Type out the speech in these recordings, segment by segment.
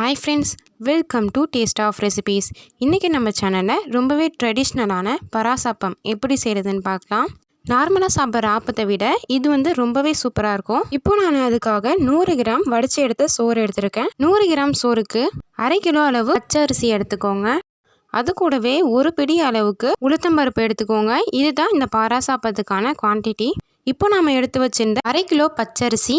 Hi friends welcome to taste of recipes இன்றைக்கி நம்ம சேனலில் ரொம்பவே ட்ரெடிஷ்னலான பராசாப்பம் எப்படி செய்கிறதுன்னு பார்க்கலாம். நார்மலாக சாப்பிட்ற ஆப்பத்தை விட இது வந்து ரொம்பவே சூப்பராக இருக்கும். இப்போ நான் அதுக்காக நூறு கிராம் வடித்து எடுத்த சோறு எடுத்திருக்கேன். நூறு கிராம் சோறுக்கு அரை கிலோ அளவு பச்சரிசி எடுத்துக்கோங்க. அது கூடவே ஒரு பிடி அளவுக்கு உளுத்தம்பருப்பு எடுத்துக்கோங்க. இதுதான் இந்த பாராசாப்பத்துக்கான குவான்டிட்டி இப்போ நாம் எடுத்து வச்சிருந்த அரை கிலோ பச்சரிசி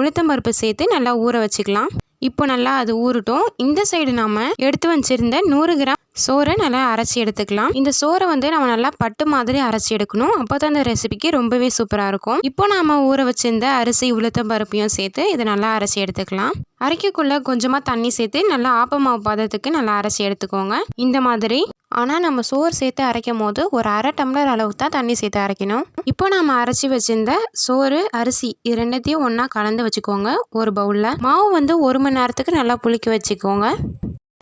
உளுத்தம்பருப்பு சேர்த்து நல்லா ஊற வச்சுக்கலாம். இப்போ நல்லா அது ஊறட்டும். இந்த சைடு நாம் எடுத்து வச்சிருந்த நூறு கிராம் சோறை நல்லா அரைச்சி எடுத்துக்கலாம். இந்த சோறை வந்து நம்ம நல்லா பட்டு மாதிரி அரைச்சி எடுக்கணும். அப்போ தான் அந்த ரெசிபிக்கு ரொம்பவே சூப்பராக இருக்கும். இப்போ நாம் ஊற வச்சிருந்த அரிசி உளுத்தம் பருப்பையும் சேர்த்து இதை நல்லா அரைச்சி எடுத்துக்கலாம். அரைக்கக்குள்ளே கொஞ்சமாக தண்ணி சேர்த்து நல்லா ஆப்பமாவு பதத்துக்கு நல்லா அரைச்சி எடுத்துக்கோங்க. இந்த மாதிரி ஆனால் நம்ம சோறு சேர்த்து அரைக்கும் போது ஒரு அரை டம்ளர் அளவுக்கு தான் தண்ணி சேர்த்து அரைக்கணும். இப்போ நம்ம அரைச்சி வச்சிருந்த சோறு அரிசி இது ரெண்டுத்தையும் ஒன்றா கலந்து வச்சுக்கோங்க ஒரு பவுலில் மாவு வந்து ஒரு மணி நேரத்துக்கு நல்லா புளிக்க வச்சுக்கோங்க.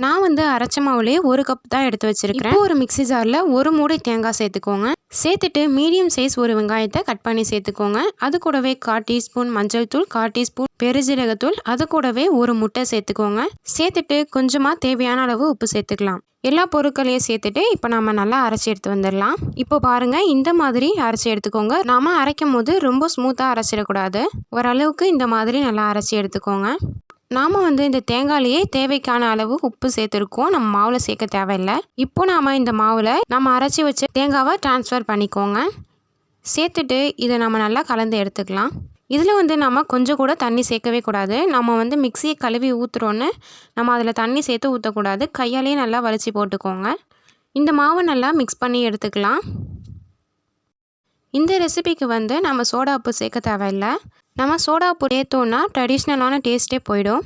நான் வந்து அரைச்ச மாவுலேயே ஒரு கப் தான் எடுத்து வச்சிருக்கிறேன். ஒரு மிக்சி ஜாரில் ஒரு மூடி தேங்காய் சேர்த்துக்கோங்க. சேர்த்துட்டு மீடியம் சைஸ் ஒரு வெங்காயத்தை கட் பண்ணி சேர்த்துக்கோங்க. அது கூடவே கால் டீஸ்பூன் மஞ்சள் தூள் கால் டீஸ்பூன் பெருஜீரகத்தூள் அது கூடவே ஒரு முட்டை சேர்த்துக்கோங்க. சேர்த்துட்டு கொஞ்சமாக தேவையான அளவு உப்பு சேர்த்துக்கலாம். எல்லா பொருட்களையும் சேர்த்துட்டு இப்போ நம்ம நல்லா அரைச்சி எடுத்து வந்துடலாம். இப்போ பாருங்கள் இந்த மாதிரி அரைச்சி எடுத்துக்கோங்க. நாம் அரைக்கும் போது ரொம்ப ஸ்மூத்தாக அரைச்சிடக்கூடாது. ஓரளவுக்கு இந்த மாதிரி நல்லா அரைச்சி எடுத்துக்கோங்க. நாம் வந்து இந்த தேங்காயிலேயே தேவைக்கான அளவு உப்பு சேர்த்துருக்கோம். நம்ம மாவில் சேர்க்க தேவையில்லை. இப்போ நாம் இந்த மாவில் நம்ம அரைச்சி வச்ச தேங்காவை ட்ரான்ஸ்ஃபர் பண்ணிக்கோங்க. சேர்த்துட்டு இதை நம்ம நல்லா கலந்து எடுத்துக்கலாம். இதில் வந்து நம்ம கொஞ்சம் கூட தண்ணி சேர்க்கவே கூடாது. நம்ம வந்து மிக்சியை கழுவி ஊற்றுறோன்னு நம்ம அதில் தண்ணி சேர்த்து ஊற்றக்கூடாது கையாலேயே நல்லா வலிச்சு போட்டுக்கோங்க. இந்த மாவை நல்லா மிக்ஸ் பண்ணி எடுத்துக்கலாம். இந்த ரெசிபிக்கு வந்து நம்ம சோடா உப்பு சேர்க்க தேவையில்லை. நம்ம சோடா பொடி ஏற்றோன்னா ட்ரெடிஷ்னலான டேஸ்ட்டே போயிடும்.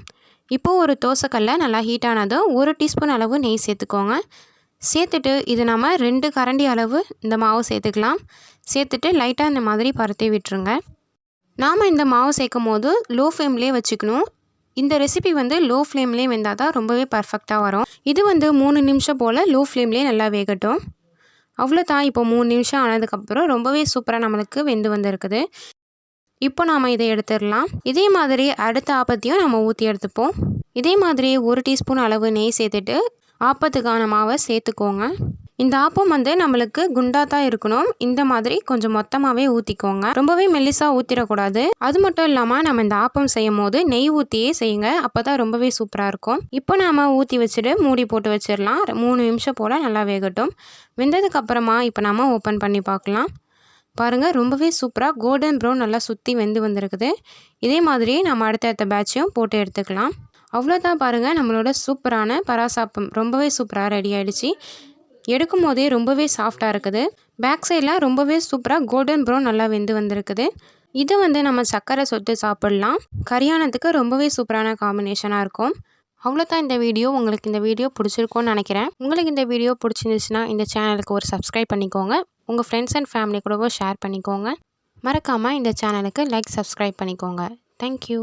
இப்போது ஒரு தோசைக்கல்ல நல்லா ஹீட்டானதும் ஒரு டீஸ்பூன் அளவு நெய் சேர்த்துக்கோங்க. சேர்த்துட்டு இது நம்ம ரெண்டு கரண்டி அளவு இந்த மாவு சேர்த்துக்கலாம். சேர்த்துட்டு லைட்டாக இந்த மாதிரி பருத்தி விட்டுருங்க. நாம் இந்த மாவு சேர்க்கும் போது லோ ஃப்ளேம்லேயே வச்சுக்கணும். இந்த ரெசிபி வந்து லோ ஃப்ளேம்லேயே வெந்தால் தான் ரொம்பவே பர்ஃபெக்டாக வரும். இது வந்து மூணு நிமிஷம் போல் லோ ஃப்ளேம்லேயே நல்லா வேகட்டும். அவ்வளோதான் இப்போ மூணு நிமிஷம் ஆனதுக்கப்புறம் ரொம்பவே சூப்பராக நம்மளுக்கு வெந்து வந்திருக்குது. இப்போ நாம் இதை எடுத்துடலாம். இதே மாதிரி அடுத்த ஆப்பத்தையும் நம்ம ஊற்றி எடுத்துப்போம். இதே மாதிரி ஒரு டீஸ்பூன் அளவு நெய் சேர்த்துட்டு ஆப்பத்துக்கான மாவை சேர்த்துக்கோங்க. இந்த ஆப்பம் வந்து நம்மளுக்கு குண்டா தான் இருக்கணும். இந்த மாதிரி கொஞ்சம் மொத்தமாகவே ஊற்றிக்கோங்க ரொம்பவே மெல்லிசாக ஊற்றிடக்கூடாது அது மட்டும் இல்லாமல் நம்ம இந்த ஆப்பம் செய்யும் போது நெய் ஊற்றியே செய்யுங்க. அப்போ தான் ரொம்பவே சூப்பராக இருக்கும். இப்போ நாம் ஊற்றி வச்சுட்டு மூடி போட்டு வச்சிடலாம். மூணு நிமிஷம் போல் நல்லா வேகட்டும். வெந்ததுக்கப்புறமா இப்போ நாம் ஓப்பன் பண்ணி பார்க்கலாம். பாருங்கள் ரொம்பவே சூப்பராக கோல்டன் ப்ரௌன் நல்லா சுற்றி வெந்து வந்திருக்குது. இதே மாதிரியே நம்ம அடுத்தடுத்த பேட்சையும் போட்டு எடுத்துக்கலாம். அவ்வளோதான் பாருங்கள் நம்மளோட சூப்பரான பராசாப்பம் ரொம்பவே சூப்பராக ரெடி ஆகிடுச்சி எடுக்கும் போதே ரொம்பவே சாஃப்டாக இருக்குது. பேக் சைடில் ரொம்பவே சூப்பராக கோல்டன் ப்ரௌன் நல்லா வெந்து வந்திருக்குது. இதை வந்து நம்ம சர்க்கரை சொட்டு சாப்பிட்லாம். கரியானத்துக்கு ரொம்பவே சூப்பரான காம்பினேஷனாக இருக்கும். அவ்வளோதான் இந்த வீடியோ. உங்களுக்கு இந்த வீடியோ பிடிச்சிருக்கோன்னு நினைக்கிறேன். உங்களுக்கு இந்த வீடியோ பிடிச்சிருந்துச்சுன்னா இந்த சேனலுக்கு ஒரு சப்ஸ்கிரைப் பண்ணிக்கோங்க. உங்கள் ஃப்ரெண்ட்ஸ் அண்ட் ஃபேமிலி கூடவும் ஷேர் பண்ணிக்கோங்க. மறக்காமல் இந்த சேனலுக்கு லைக் சப்ஸ்கிரைப் பண்ணிக்கோங்க. தேங்க்யூ